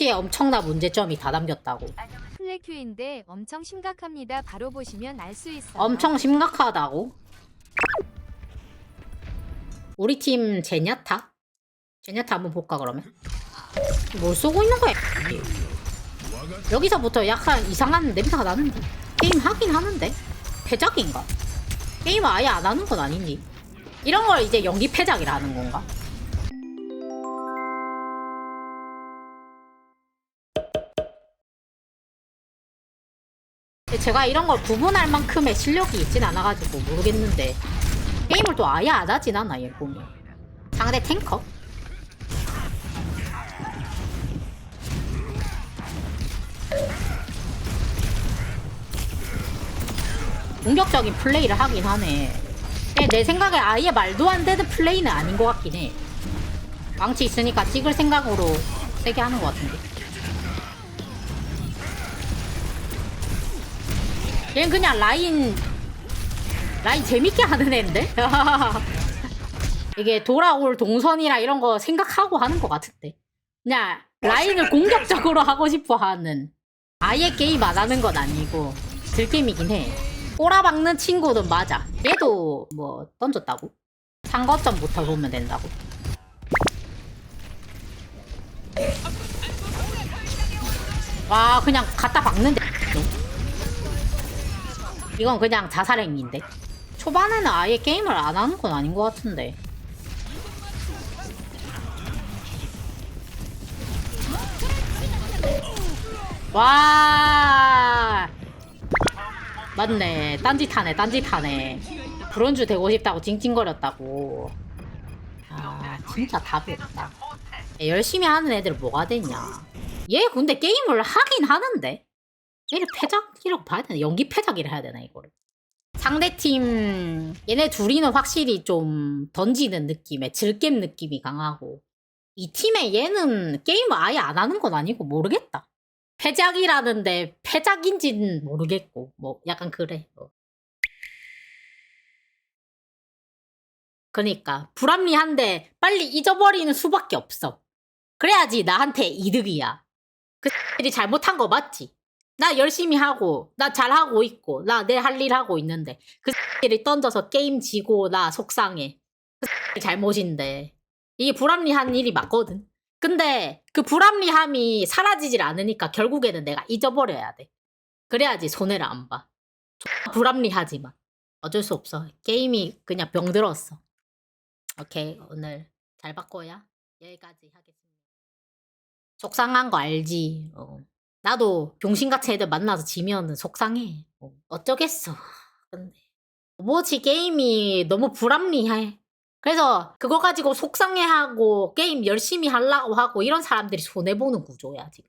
스위치에 엄청난 문제점이 다 담겼다고. 플래큐인데 엄청 심각합니다. 바로 보시면 알 수 있어요. 엄청 심각하다고? 우리 팀 제냐타? 제냐타 한번 볼까 그러면? 뭘 쏘고 있는 거야? 여기서부터 약간 이상한 냄새가 나는데 게임 하긴 하는데 패작인가? 게임 아예 안 하는 건 아니니? 이런 걸 이제 연기 패작이라 하는 건가? 제가 이런 걸 구분할 만큼의 실력이 있진 않아가지고 모르겠는데 게임을 또 아예 안 하진 않아 얘 보면. 상대 탱커? 공격적인 플레이를 하긴 하네. 내 생각에 아예 말도 안 되는 플레이는 아닌 것 같긴 해. 망치 있으니까 찍을 생각으로 세게 하는 것 같은데 얘는 그냥 라인 라인 재밌게 하는 애인데? 이게 돌아올 동선이라 이런 거 생각하고 하는 것 같은데. 그냥 라인을 공격적으로 하고 싶어 하는. 아예 게임 안 하는 건 아니고 들게임이긴 해. 꼬라박는 친구는 맞아. 얘도 뭐 던졌다고? 상거점부터 보면 된다고. 와 그냥 갖다 박는데 이건 그냥 자살행위인데? 초반에는 아예 게임을 안 하는 건 아닌 것 같은데. 와! 맞네. 딴짓하네 딴짓하네. 브론즈 되고 싶다고 찡찡거렸다고. 아 진짜 답이 없다. 열심히 하는 애들 뭐가 되냐? 얘 근데 게임을 하긴 하는데 얘를 패작이라고 봐야 되나? 연기 패작이라 해야 되나 이거를? 상대팀 얘네 둘이는 확실히 좀 던지는 느낌의 질겜 느낌이 강하고 이 팀에 얘는 게임을 아예 안 하는 건 아니고 모르겠다. 패작이라는데 패작인지는 모르겠고 뭐 약간 그래. 어. 그니까 불합리한데 빨리 잊어버리는 수밖에 없어. 그래야지 나한테 이득이야. 그 X들이 잘못한 거 맞지? 나 열심히 하고 나 잘하고 있고 나 내 할 일 하고 있는데 그 X들이 던져서 게임 지고 나 속상해. 그 X들 잘못인데 이게 불합리한 일이 맞거든. 근데 그 불합리함이 사라지질 않으니까 결국에는 내가 잊어버려야 돼. 그래야지 손해를 안 봐. 존나 불합리하지만 어쩔 수 없어. 게임이 그냥 병들었어. 오케이 오늘 잘 바꿔야 여기까지 하겠습니다. 속상한 거 알지. 어. 나도 병신같이 애들 만나서 지면은 속상해. 어, 어쩌겠어. 근데 오버워치 게임이 너무 불합리해. 그래서 그거 가지고 속상해하고 게임 열심히 하려고 하고 이런 사람들이 손해보는 구조야 지금.